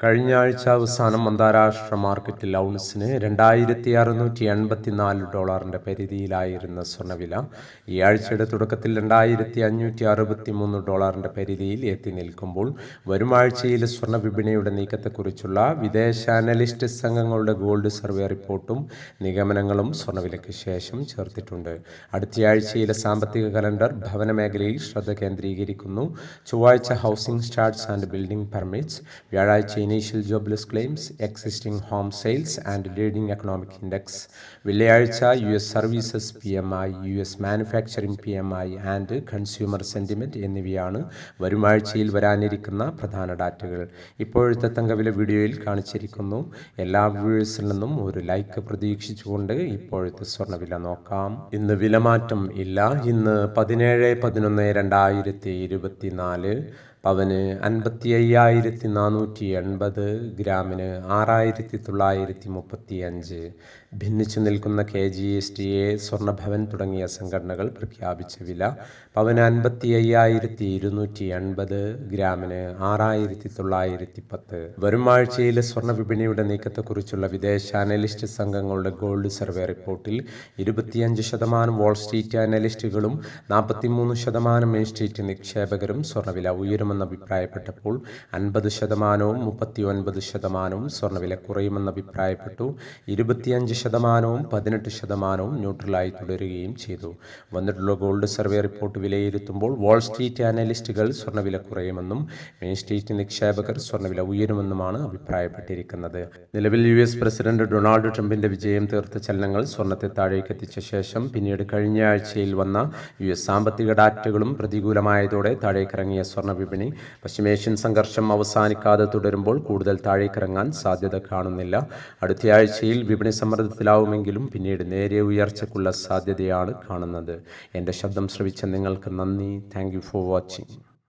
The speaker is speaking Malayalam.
കഴിഞ്ഞ ആഴ്ച അവസാനം അന്താരാഷ്ട്ര മാർക്കറ്റിൽ ഔൺസിന് രണ്ടായിരത്തി അറുന്നൂറ്റി എൺപത്തി നാല് ഡോളറിന്റെ പരിധിയിലായിരുന്ന സ്വർണവില ഈ ആഴ്ചയുടെ തുടക്കത്തിൽ രണ്ടായിരത്തി അഞ്ഞൂറ്റി അറുപത്തി മൂന്ന് ഡോളറിന്റെ പരിധിയിൽ എത്തി നിൽക്കുമ്പോൾ വരും ആഴ്ചയിലെ സ്വർണ വിപണിയുടെ നീക്കത്തെക്കുറിച്ചുള്ള വിദേശ അനലിസ്റ്റ് സംഘങ്ങളുടെ ഗോൾഡ് സർവേ റിപ്പോർട്ടും നിഗമനങ്ങളും സ്വർണവിലയ്ക്ക് ശേഷം ചേർത്തിട്ടുണ്ട്. അടുത്തയാഴ്ചയിലെ സാമ്പത്തിക കലണ്ടർ ഭവന മേഖലയിൽ ശ്രദ്ധ കേന്ദ്രീകരിക്കുന്നു. ചൊവ്വാഴ്ച housing starts and building permits വ്യാഴാഴ്ച initial jobless claims existing home sales and leading economic index വെള്ളിയാഴ്ച U S services P M I U S manufacturing P M I and consumer sentiment എന്നിവയാണ് വരുമാഴ്ചയിൽ വരാനിരിക്കുന്ന പ്രധാന ഡാറ്റകൾ. ഇപ്പോഴത്തെ തങ്കവില വീഡിയോയിൽ കാണിച്ചിരിക്കുന്നു. എല്ലാ വ്യൂവേഴ്സിൽ നിന്നും ഒരു ലൈക്ക് പ്രതീക്ഷിച്ചുകൊണ്ട് ഇപ്പോഴത്തെ സ്വർണവില നോക്കാം. ഇന്ന് വിലമാറ്റം ഇല്ല. ഇന്ന് പതിനേഴ് പതിനൊന്ന് രണ്ടായിരത്തി ഇരുപത്തി നാല് പവന് അൻപത്തി അയ്യായിരത്തി നാനൂറ്റി എൺപത് ഗ്രാമിന് ആറായിരത്തി തൊള്ളായിരത്തി മുപ്പത്തി അഞ്ച് ഭിന്നിച്ചു നിൽക്കുന്ന K G S T A സ്വർണഭവൻ തുടങ്ങിയ സംഘടനകൾ പ്രഖ്യാപിച്ച വില പവന് അൻപത്തി അയ്യായിരത്തി ഇരുന്നൂറ്റി എൺപത് ഗ്രാമിന് ആറായിരത്തി തൊള്ളായിരത്തി പത്ത് വരും ആഴ്ചയിലെ സ്വർണ വിപണിയുടെ നീക്കത്തെക്കുറിച്ചുള്ള വിദേശ അനലിസ്റ്റ് സംഘങ്ങളുടെ ഗോൾഡ് സർവേ റിപ്പോർട്ടിൽ ഇരുപത്തിയഞ്ച് ശതമാനം വാൾ സ്ട്രീറ്റ് അനലിസ്റ്റുകളും നാൽപ്പത്തിമൂന്ന് ശതമാനം മെയിൻ സ്ട്രീറ്റ് നിക്ഷേപകരും സ്വർണവില ഉയരും കുറയുമെന്ന് അഭിപ്രായപ്പെട്ടപ്പോൾ അൻപത് ശതമാനവും മുപ്പത്തി ഒൻപത് ശതമാനവും സ്വർണവില കുറയുമെന്ന് അഭിപ്രായപ്പെട്ടു. ഇരുപത്തിയഞ്ച് ശതമാനവും പതിനെട്ട് ശതമാനവും ന്യൂട്രലായി തുടരുകയും ചെയ്തു. വന്നിട്ടുള്ള ഗോൾഡ് സർവേ റിപ്പോർട്ട് വിലയിരുത്തുമ്പോൾ വാൾ സ്ട്രീറ്റ് അനലിസ്റ്റുകൾ സ്വർണവില കുറയുമെന്നും മെയിൻ സ്ട്രീറ്റ് നിക്ഷേപകർ സ്വർണവില ഉയരുമെന്നുമാണ് അഭിപ്രായപ്പെട്ടിരിക്കുന്നത്. നിലവിൽ യു എസ് പ്രസിഡന്റ് ഡൊണാൾഡ് ട്രംപിന്റെ വിജയം തീർത്ത ചലനങ്ങൾ സ്വർണത്തെ താഴേക്ക് എത്തിച്ച ശേഷം പിന്നീട് കഴിഞ്ഞ ആഴ്ചയിൽ വന്ന യു എസ് സാമ്പത്തിക ഡാറ്റകളും പ്രതികൂലമായതോടെ താഴേക്കിറങ്ങിയ സ്വർണ വിപണി പശ്ചിമേഷ്യൻ സംഘർഷം അവസാനിക്കാതെ തുടരുമ്പോൾ കൂടുതൽ താഴേക്കിറങ്ങാൻ സാധ്യത കാണുന്നില്ല. അടുത്തയാഴ്ചയിൽ വിപണി സമ്മർദ്ദത്തിലാവുമെങ്കിലും പിന്നീട് നേരെ ഉയർച്ചയ്ക്കുള്ള സാധ്യതയാണ് കാണുന്നത്. എന്റെ ശബ്ദം ശ്രവിച്ച നിങ്ങൾക്ക് നന്ദി. Thank for watching.